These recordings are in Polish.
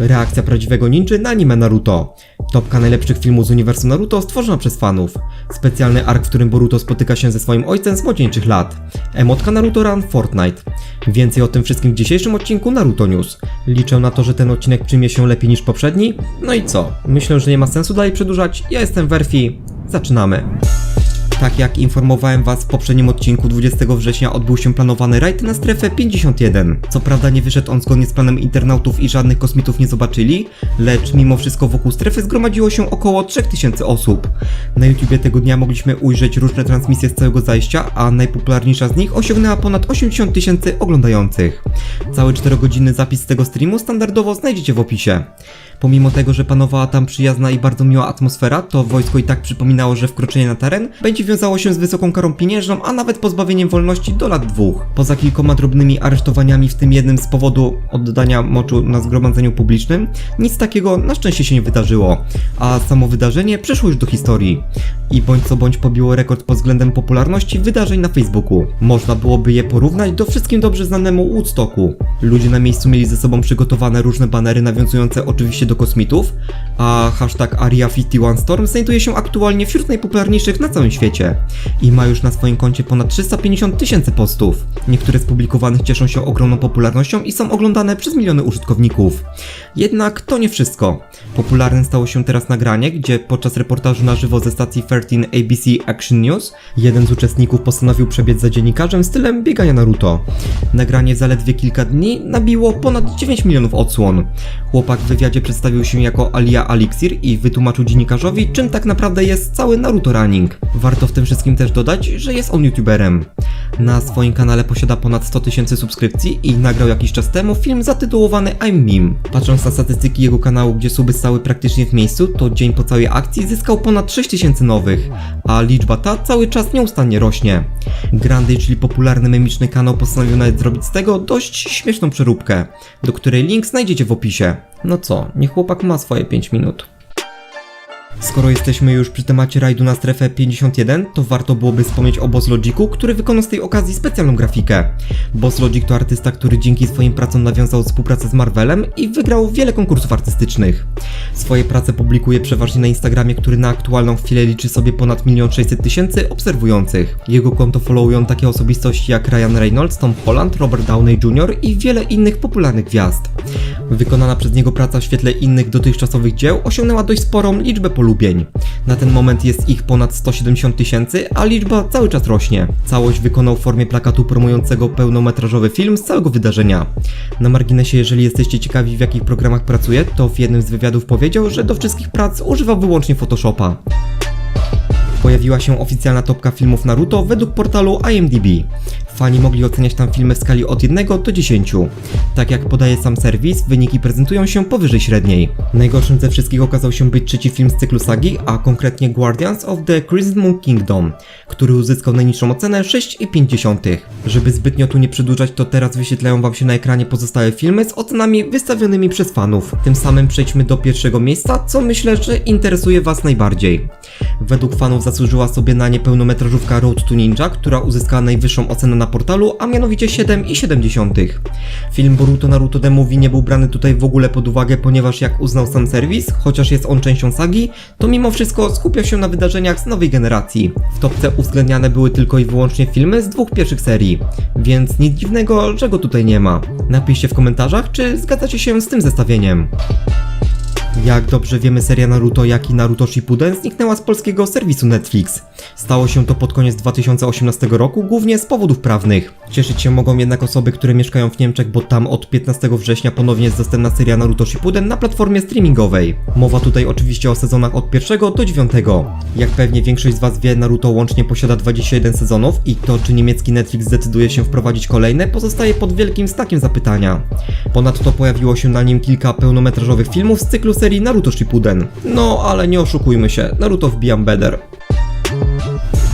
Reakcja prawdziwego ninja na anime Naruto. Topka najlepszych filmów z uniwersum Naruto stworzona przez fanów. Specjalny ark, w którym Boruto spotyka się ze swoim ojcem z młodzieńczych lat. Emotka Naruto Run Fortnite. Więcej o tym wszystkim w dzisiejszym odcinku Naruto News. Liczę na to, że ten odcinek przyjmie się lepiej niż poprzedni. No i co? Myślę, że nie ma sensu dalej przedłużać. Ja jestem Werfi. Zaczynamy. Tak jak informowałem Was w poprzednim odcinku, 20 września odbył się planowany rajd na strefę 51. Co prawda nie wyszedł on zgodnie z planem internautów i żadnych kosmitów nie zobaczyli, lecz mimo wszystko wokół strefy zgromadziło się około 3000 osób. Na YouTubie tego dnia mogliśmy ujrzeć różne transmisje z całego zajścia, a najpopularniejsza z nich osiągnęła ponad 80 tysięcy oglądających. Cały 4-godzinny zapis tego streamu standardowo znajdziecie w opisie. Pomimo tego, że panowała tam przyjazna i bardzo miła atmosfera, to wojsko i tak przypominało, że wkroczenie na teren będzie wiązało się z wysoką karą pieniężną, a nawet pozbawieniem wolności do lat dwóch. Poza kilkoma drobnymi aresztowaniami, w tym jednym z powodu oddania moczu na zgromadzeniu publicznym, nic takiego na szczęście się nie wydarzyło, a samo wydarzenie przeszło już do historii. I bądź co bądź pobiło rekord pod względem popularności wydarzeń na Facebooku. Można byłoby je porównać do wszystkim dobrze znanemu Woodstocku. Ludzie na miejscu mieli ze sobą przygotowane różne banery nawiązujące oczywiście do kosmitów, a hashtag Area51Storm znajduje się aktualnie wśród najpopularniejszych na całym świecie i ma już na swoim koncie ponad 350 tysięcy postów. Niektóre z publikowanych cieszą się ogromną popularnością i są oglądane przez miliony użytkowników. Jednak to nie wszystko. Popularnym stało się teraz nagranie, gdzie podczas reportażu na żywo ze stacji 13 ABC Action News jeden z uczestników postanowił przebiec za dziennikarzem stylem biegania Naruto. Nagranie zaledwie kilka dni nabiło ponad 9 milionów odsłon. Chłopak w wywiadzie przedstawił się jako Alia Alixir i wytłumaczył dziennikarzowi, czym tak naprawdę jest cały Naruto Running. Warto w tym wszystkim też dodać, że jest on youtuberem. Na swoim kanale posiada ponad 100 tysięcy subskrypcji i nagrał jakiś czas temu film zatytułowany I'm Meme. Patrząc na statystyki jego kanału, gdzie suby stały praktycznie w miejscu, to dzień po całej akcji zyskał ponad 6 tysięcy nowych, a liczba ta cały czas nieustannie rośnie. Grandy, czyli popularny memiczny kanał, postanowił nawet zrobić z tego dość śmieszną przeróbkę, do której link znajdziecie w opisie. No co, niech chłopak ma swoje 5 minut. Skoro jesteśmy już przy temacie rajdu na strefę 51, to warto byłoby wspomnieć o Boss Logicu, który wykonał z tej okazji specjalną grafikę. Boss Logic to artysta, który dzięki swoim pracom nawiązał współpracę z Marvelem i wygrał wiele konkursów artystycznych. Swoje prace publikuje przeważnie na Instagramie, który na aktualną chwilę liczy sobie ponad 1 600 tysięcy obserwujących. Jego konto followują takie osobistości jak Ryan Reynolds, Tom Holland, Robert Downey Jr. i wiele innych popularnych gwiazd. Wykonana przez niego praca w świetle innych dotychczasowych dzieł osiągnęła dość sporą liczbę polubień. Na ten moment jest ich ponad 170 tysięcy, a liczba cały czas rośnie. Całość wykonał w formie plakatu promującego pełnometrażowy film z całego wydarzenia. Na marginesie, jeżeli jesteście ciekawi w jakich programach pracuje, to w jednym z wywiadów powiedział, że do wszystkich prac używał wyłącznie Photoshopa. Pojawiła się oficjalna topka filmów Naruto według portalu IMDb. Fani mogli oceniać tam filmy w skali od 1 do 10. Tak jak podaje sam serwis, wyniki prezentują się powyżej średniej. Najgorszym ze wszystkich okazał się być trzeci film z cyklu sagi, a konkretnie Guardians of the Crimson Moon Kingdom, który uzyskał najniższą ocenę 6,5. Żeby zbytnio tu nie przedłużać, to teraz wyświetlają Wam się na ekranie pozostałe filmy z ocenami wystawionymi przez fanów. Tym samym przejdźmy do pierwszego miejsca, co myślę, że interesuje Was najbardziej. Według fanów zasłużyła sobie na nie pełnometrażówka Road to Ninja, która uzyskała najwyższą ocenę na portalu, a mianowicie 7,7. Film Boruto Naruto The Movie nie był brany tutaj w ogóle pod uwagę, ponieważ jak uznał sam serwis, chociaż jest on częścią sagi, to mimo wszystko skupia się na wydarzeniach z nowej generacji. W topce uwzględniane były tylko i wyłącznie filmy z dwóch pierwszych serii, więc nic dziwnego, że go tutaj nie ma. Napiszcie w komentarzach, czy zgadzacie się z tym zestawieniem. Jak dobrze wiemy, seria Naruto, jak i Naruto Shippuden zniknęła z polskiego serwisu Netflix. Stało się to pod koniec 2018 roku, głównie z powodów prawnych. Cieszyć się mogą jednak osoby, które mieszkają w Niemczech, bo tam od 15 września ponownie jest dostępna seria Naruto Shippuden na platformie streamingowej. Mowa tutaj oczywiście o sezonach od 1 do 9. Jak pewnie większość z Was wie, Naruto łącznie posiada 21 sezonów i to, czy niemiecki Netflix zdecyduje się wprowadzić kolejne, pozostaje pod wielkim znakiem zapytania. Ponadto pojawiło się na nim kilka pełnometrażowych filmów z cyklu serii Naruto Shippuden. No, ale nie oszukujmy się, Naruto wbijam beder.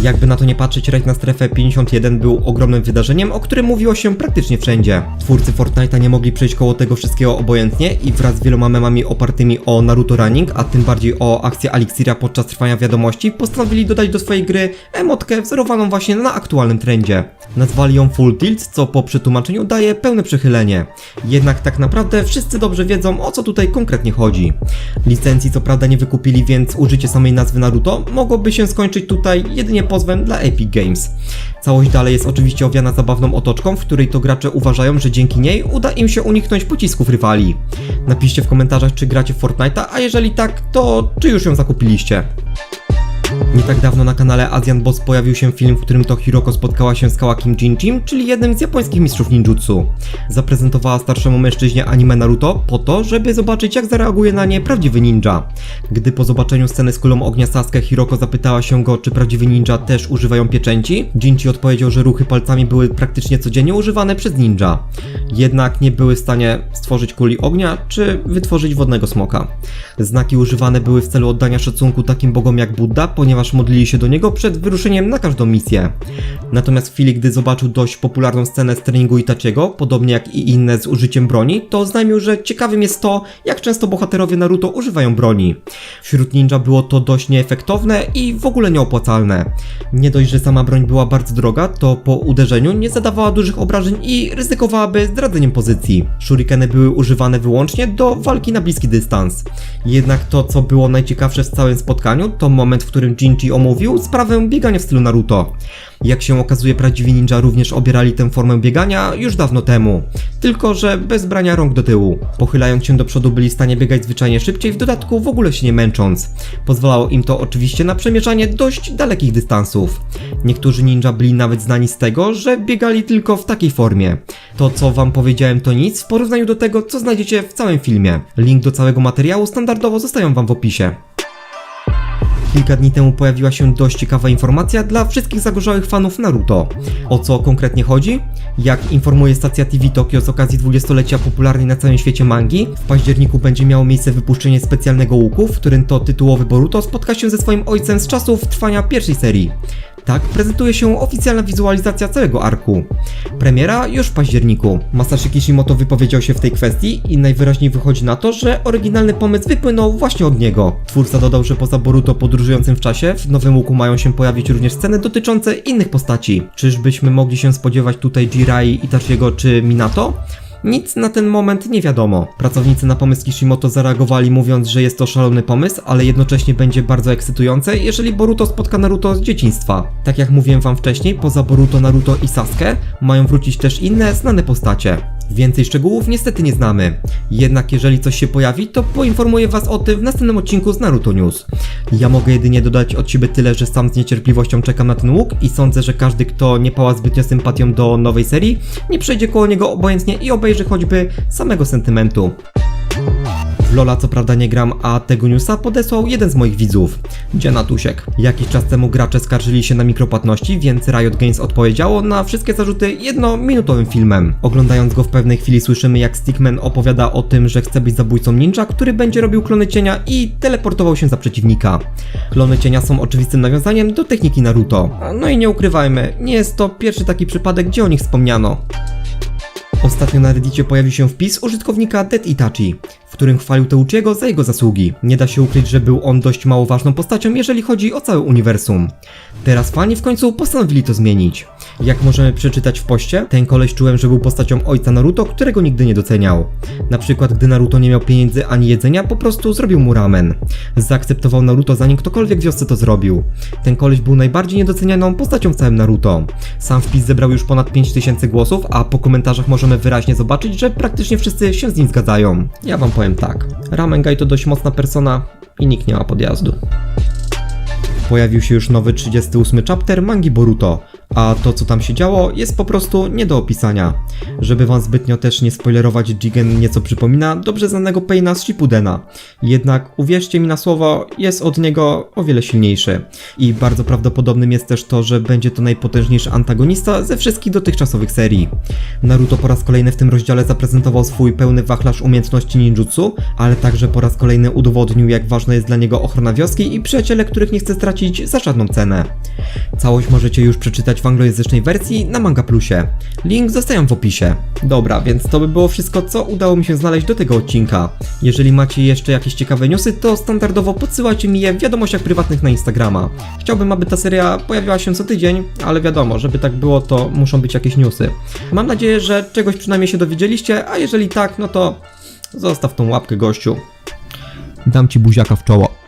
Jakby na to nie patrzeć, rajd na strefę 51 był ogromnym wydarzeniem, o którym mówiło się praktycznie wszędzie. Twórcy Fortnite'a nie mogli przejść koło tego wszystkiego obojętnie i wraz z wieloma memami opartymi o Naruto Running, a tym bardziej o akcję Alixira podczas trwania wiadomości, postanowili dodać do swojej gry emotkę wzorowaną właśnie na aktualnym trendzie. Nazwali ją Full Tilt, co po przetłumaczeniu daje pełne przychylenie. Jednak tak naprawdę wszyscy dobrze wiedzą o co tutaj konkretnie chodzi. Licencji co prawda nie wykupili, więc użycie samej nazwy Naruto mogłoby się skończyć tutaj jedynie pozwem dla Epic Games. Całość dalej jest oczywiście owiana zabawną otoczką, w której to gracze uważają, że dzięki niej uda im się uniknąć pocisków rywali. Napiszcie w komentarzach, czy gracie w Fortnite'a, a jeżeli tak, to czy już ją zakupiliście. Nie tak dawno na kanale Asian Boss pojawił się film, w którym to Hiroko spotkała się z Kawakim Jinjim, czyli jednym z japońskich mistrzów ninjutsu. Zaprezentowała starszemu mężczyźnie anime Naruto po to, żeby zobaczyć jak zareaguje na nie prawdziwy ninja. Gdy po zobaczeniu sceny z kulą ognia Sasuke Hiroko zapytała się go, czy prawdziwi ninja też używają pieczęci, Jinji odpowiedział, że ruchy palcami były praktycznie codziennie używane przez ninja. Jednak nie były w stanie stworzyć kuli ognia, czy wytworzyć wodnego smoka. Znaki używane były w celu oddania szacunku takim bogom jak Buddha, ponieważ modlili się do niego przed wyruszeniem na każdą misję. Natomiast w chwili, gdy zobaczył dość popularną scenę z treningu Itachiego, podobnie jak i inne z użyciem broni, to oznajmił, że ciekawym jest to, jak często bohaterowie Naruto używają broni. Wśród ninja było to dość nieefektowne i w ogóle nieopłacalne. Nie dość, że sama broń była bardzo droga, to po uderzeniu nie zadawała dużych obrażeń i ryzykowałaby zdradzeniem pozycji. Shurikeny były używane wyłącznie do walki na bliski dystans. Jednak to, co było najciekawsze w całym spotkaniu, to moment, w którym Jinji omówił sprawę biegania w stylu Naruto. Jak się okazuje, prawdziwi ninja również obierali tę formę biegania już dawno temu. Tylko, że bez brania rąk do tyłu. Pochylając się do przodu byli w stanie biegać zwyczajnie szybciej, w dodatku w ogóle się nie męcząc. Pozwalało im to oczywiście na przemierzanie dość dalekich dystansów. Niektórzy ninja byli nawet znani z tego, że biegali tylko w takiej formie. To, co wam powiedziałem, to nic w porównaniu do tego, co znajdziecie w całym filmie. Link do całego materiału standardowo zostawiam wam w opisie. Kilka dni temu pojawiła się dość ciekawa informacja dla wszystkich zagorzałych fanów Naruto. O co konkretnie chodzi? Jak informuje stacja TV Tokyo z okazji 20-lecia popularnej na całym świecie mangi, w październiku będzie miało miejsce wypuszczenie specjalnego łuku, w którym to tytułowy Boruto spotka się ze swoim ojcem z czasów trwania pierwszej serii. Tak prezentuje się oficjalna wizualizacja całego arku. Premiera już w październiku. Masashi Kishimoto wypowiedział się w tej kwestii i najwyraźniej wychodzi na to, że oryginalny pomysł wypłynął właśnie od niego. Twórca dodał, że poza Boruto podróżującym w czasie, w nowym łuku mają się pojawić również sceny dotyczące innych postaci. Czyżbyśmy mogli się spodziewać tutaj Jirai, Itachiego czy Minato? Nic na ten moment nie wiadomo. Pracownicy na pomysł Kishimoto zareagowali mówiąc, że jest to szalony pomysł, ale jednocześnie będzie bardzo ekscytujące, jeżeli Boruto spotka Naruto z dzieciństwa. Tak jak mówiłem wam wcześniej, poza Boruto, Naruto i Sasuke mają wrócić też inne znane postacie. Więcej szczegółów niestety nie znamy. Jednak jeżeli coś się pojawi, to poinformuję was o tym w następnym odcinku z Naruto News. Ja mogę jedynie dodać od siebie tyle, że sam z niecierpliwością czekam na ten łuk i sądzę, że każdy, kto nie pała zbytnio sympatią do nowej serii, nie przejdzie koło niego obojętnie i obejrzy choćby samego sentymentu. W Lola co prawda nie gram, a tego newsa podesłał jeden z moich widzów, Dziana Tusiek. Jakiś czas temu gracze skarżyli się na mikropłatności, więc Riot Games odpowiedziało na wszystkie zarzuty jednominutowym filmem. Oglądając go w pewnej chwili słyszymy jak Stickman opowiada o tym, że chce być zabójcą ninja, który będzie robił klony cienia i teleportował się za przeciwnika. Klony cienia są oczywistym nawiązaniem do techniki Naruto. No i nie ukrywajmy, nie jest to pierwszy taki przypadek, gdzie o nich wspomniano. Ostatnio na Reddicie pojawił się wpis użytkownika Dead Itachi, w którym chwalił Teuchiego za jego zasługi. Nie da się ukryć, że był on dość mało ważną postacią, jeżeli chodzi o całe uniwersum. Teraz fani w końcu postanowili to zmienić. Jak możemy przeczytać w poście, ten koleś czułem, że był postacią ojca Naruto, którego nigdy nie doceniał. Na przykład, gdy Naruto nie miał pieniędzy ani jedzenia, po prostu zrobił mu ramen. Zaakceptował Naruto zanim ktokolwiek w wiosce to zrobił. Ten koleś był najbardziej niedocenianą postacią w całym Naruto. Sam wpis zebrał już ponad 5000 głosów, a po komentarzach możemy wyraźnie zobaczyć, że praktycznie wszyscy się z nim zgadzają. Ja wam powiem tak. Ramen Guy to dość mocna persona i nikt nie ma podjazdu. Pojawił się już nowy 38 chapter mangi Boruto, a to co tam się działo jest po prostu nie do opisania. Żeby wam zbytnio też nie spoilerować, Jigen nieco przypomina dobrze znanego Paina z Shippudena. Jednak uwierzcie mi na słowo, jest od niego o wiele silniejszy. I bardzo prawdopodobnym jest też to, że będzie to najpotężniejszy antagonista ze wszystkich dotychczasowych serii. Naruto po raz kolejny w tym rozdziale zaprezentował swój pełny wachlarz umiejętności ninjutsu, ale także po raz kolejny udowodnił jak ważna jest dla niego ochrona wioski i przyjaciele, których nie chce stracić za żadną cenę. Całość możecie już przeczytać w w anglojęzycznej wersji na Manga Plusie. Link zostawiam w opisie. Dobra, więc to by było wszystko, co udało mi się znaleźć do tego odcinka. Jeżeli macie jeszcze jakieś ciekawe newsy, to standardowo podsyłajcie mi je w wiadomościach prywatnych na Instagrama. Chciałbym, aby ta seria pojawiała się co tydzień, ale wiadomo, żeby tak było, to muszą być jakieś newsy. Mam nadzieję, że czegoś przynajmniej się dowiedzieliście, a jeżeli tak, no to zostaw tą łapkę gościu. Dam ci buziaka w czoło.